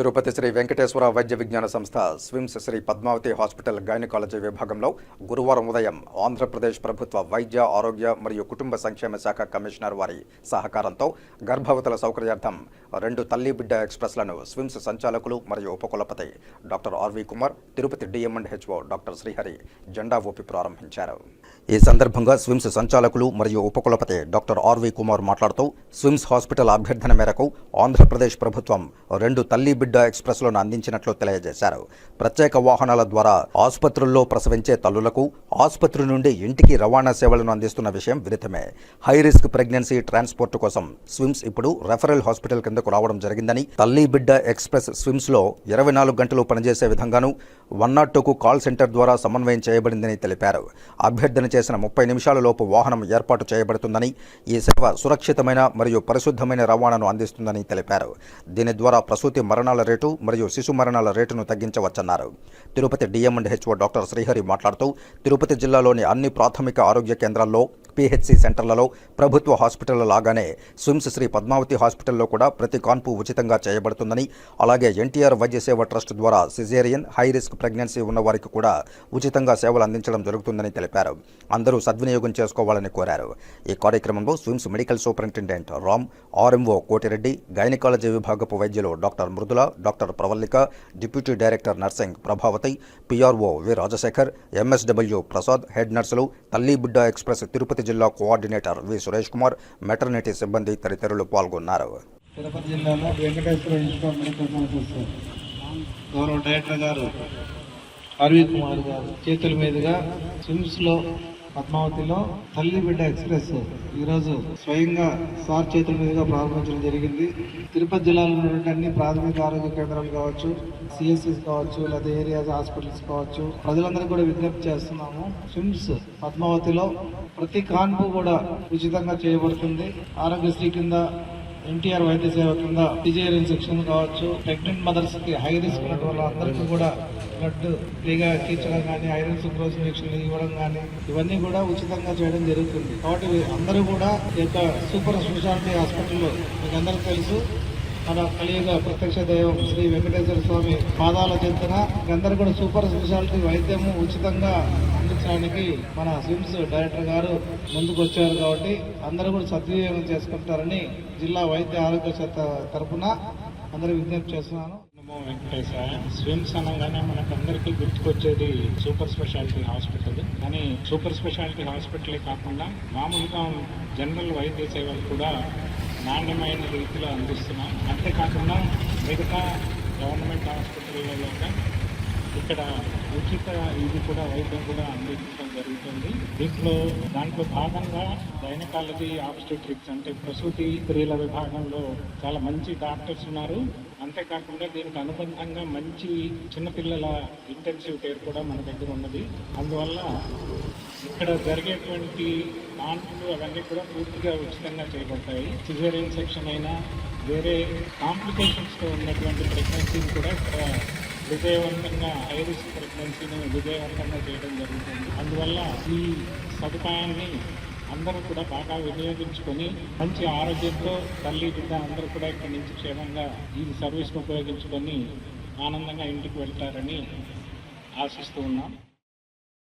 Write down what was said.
తిరుపతి శ్రీ వెంకటేశ్వర వైద్య విజ్ఞాన సంస్థ SVIMS Sri Padmavathi hospital gynaecology విభాగంలో గురువారం ఉదయం ఆంధ్రప్రదేశ్ ప్రభుత్వ వైద్య ఆరోగ్య మరియు కుటుంబ సంక్షేమ శాఖ కమిషనర్ వారి సహకారంతో గర్భవతుల సౌకర్యార్థం రెండు తల్లి బిడ్డ ఎక్స్ప్రెస్లను స్విమ్స్ సంచాలకులు మరియు ఉపకులపతి doctor RV Kumar Tirupati DM and HO doctor Srihari జెండా ఊపి ప్రారంభించారు. ఈ సందర్భంగా స్విమ్స్ సంచాలకులు మరియు ఉపకులపతి డాక్టర్ ఆర్వి కుమార్ మాట్లాడుతూ స్విమ్స్ హాస్పిటల్ అభ్యర్థన మేరకు ఆంధ్రప్రదేశ్ ప్రభుత్వం రెండు తల్లి బిడ్డ ఎక్స్ప్రెస్లను అందించినట్లు తెలియజేశారు. ప్రత్యేక వాహనాల ద్వారా ఆసుపత్రుల్లో ప్రసవించే తల్లులకు ఆసుపత్రి నుండి ఇంటికి రవాణా సేవలను అందిస్తున్న విషయం విదితమే. హై రిస్క్ ప్రెగ్నెన్సీ ట్రాన్స్పోర్ట్ కోసం స్విమ్స్ ఇప్పుడు రెఫరల్ హాస్పిటల్ కిందకు రావడం జరిగిందని తల్లి బిడ్డ ఎక్స్ప్రెస్ స్విమ్స్లో ఇరవై నాలుగు గంటలు పనిచేసే విధంగాను వన్ నాట్ టూకు కాల్ సెంటర్ ద్వారా సమన్వయం చేయబడిందని తెలిపారు. అభ్యర్థన చేసిన ముప్పై నిమిషాల లోపు వాహనం ఏర్పాటు చేయబడుతుందని ఈ సేవ సురక్షితమైన మరియు పరిశుద్ధమైన రవాణాను అందిస్తుందని తెలిపారు. దీని ద్వారా ప్రసూతి మరణాల రేటు మరియు శిశు మరణాల రేటును తగ్గించవచ్చన్నారు. Tirupati DM and HO doctor Srihari మాట్లాడుతూ తిరుపతి జిల్లాలోని అన్ని ప్రాథమిక ఆరోగ్య కేంద్రాల్లో పిహెచ్సి సెంటర్లలో ప్రభుత్వ హాస్పిటల్ లాగానే స్విమ్స్ శ్రీ పద్మావతి హాస్పిటల్లో కూడా ప్రతి కాన్పు ఉచితంగా చేయబడుతుందని అలాగే ఎన్టీఆర్ వైద్య సేవ ట్రస్ట్ ద్వారా సిజేరియన్ హై రిస్క్ ప్రెగ్నెన్సీ ఉన్న వారికి కూడా ఉచితంగా సేవలు అందించడం జరుగుతుందని తెలిపారు. అందరూ సద్వినియోగం చేసుకోవాలని కోరారు. ఈ కార్యక్రమంలో SVIMS medical superintendent Ram RMO Kotireddy gynaecology విభాగపు వైద్యులు doctor Mridula doctor Pravallika deputy director nursing Prabhavathi PRO V Rajasekhar MSW Prasad head నర్సులు తల్లి బిడ్డ ఎక్స్ప్రెస్ తిరుపతి జిల్లా coordinator V. Suresh Kumar maternity సిబ్బంది తదితరులు పాల్గొన్నారు. తిరుపతి జిల్లాలో వెంకటేశ్వర ఇన్స్టిట్యూట్ మెడికల్ సైన్సెస్ గౌరవ డైరెక్టర్ గారు అరవింద్ కుమార్ గారు చేతుల మీదుగా స్విమ్స్లో పద్మావతిలో తల్లి బిడ్డ ఎక్స్ప్రెస్ ఈరోజు స్వయంగా సార్ చేతుల మీదుగా ప్రారంభించడం జరిగింది. తిరుపతి జిల్లాలో ఉన్నటువంటి అన్ని ప్రాథమిక ఆరోగ్య కేంద్రాలు కావచ్చు సిఎస్సిస్ కావచ్చు లేదా ఏరియాస్ హాస్పిటల్స్ కావచ్చు ప్రజలందరికీ కూడా విజ్ఞప్తి చేస్తున్నాము. స్విమ్స్ పద్మావతిలో ప్రతి కాన్పు కూడా ఉచితంగా చేయబడుతుంది. ఆరోగ్యశ్రీ కింద ఎన్టీఆర్ వైద్య సేవ కింద సిజేరియన్ సెక్షన్ కావచ్చు ప్రెగ్నెంట్ మదర్స్కి హై రిస్క్ ఉన్నటువంటి వాళ్ళందరికీ కూడా బ్లడ్ ఫ్రీగా తీర్చడం కానీ ఐరన్ సుక్రోజ్ ఇంజక్షన్లు ఇవ్వడం కానీ ఇవన్నీ కూడా ఉచితంగా చేయడం జరుగుతుంది. కాబట్టి అందరూ కూడా ఈ యొక్క సూపర్ స్పెషాలిటీ హాస్పిటల్లో మీకు అందరికీ తెలుసు. మన కలియుగ ప్రత్యక్ష దైవం శ్రీ వెంకటేశ్వర స్వామి పాదాల చెంతన అందరూ కూడా సూపర్ స్పెషాలిటీ వైద్యము ఉచితంగా అందించడానికి మన స్విమ్స్ డైరెక్టర్ గారు ముందుకు వచ్చారు కాబట్టి అందరూ కూడా సద్వినియోగం చేసుకుంటారని జిల్లా వైద్య ఆరోగ్య శాఖ తరఫున అందరూ విజ్ఞప్తి చేస్తున్నాను. నమో వెంకటేశాయ స్విమ్స్ అనగానే మనకు అందరికీ గుర్తుకొచ్చేది సూపర్ స్పెషాలిటీ హాస్పిటల్. కానీ సూపర్ స్పెషాలిటీ హాస్పిటలే కాకుండా మామూలుగా జనరల్ వైద్య సేవలు కూడా నాణ్యమైన రీతిలో అందిస్తున్నాం. అంతేకాకుండా మిగతా గవర్నమెంట్ హాస్పిటల్లో ఇక్కడ ఉచిత ఇది కూడా వైద్యం కూడా అందించడం జరుగుతుంది. దీంట్లో దాంట్లో భాగంగా గైనకాలజీ ఆబ్స్టెట్రిక్స్ అంటే ప్రసూతి స్త్రీల విభాగంలో చాలా మంచి డాక్టర్స్ ఉన్నారు. అంతేకాకుండా దీనికి అనుబంధంగా మంచి చిన్నపిల్లల ఇంటెన్సివ్ కేర్ కూడా మన దగ్గర ఉన్నది. అందువల్ల ఇక్కడ జరిగేటువంటి కాన్పులు అవన్నీ కూడా పూర్తిగా ఉచితంగా చేయబడతాయి. సిజేరియన్ సెక్షన్ అయినా వేరే కాంప్లికేషన్స్తో ఉన్నటువంటి ప్రెగ్నెన్సీని కూడా ఇక్కడ విజయవంతంగా ఐరిస్ ప్రెగ్నెన్సీని విజయవంతంగా చేయడం జరుగుతుంది. అందువల్ల ఈ సదుపాయాన్ని అందరూ కూడా బాగా వినియోగించుకొని మంచి ఆరోగ్యంతో తల్లి బిడ్డ అందరూ కూడా ఇక్కడి నుంచి క్షేమంగా ఈ సర్వీస్ను ఉపయోగించుకొని ఆనందంగా ఇంటికి వెళ్తారని ఆశిస్తూ ఉన్నాం.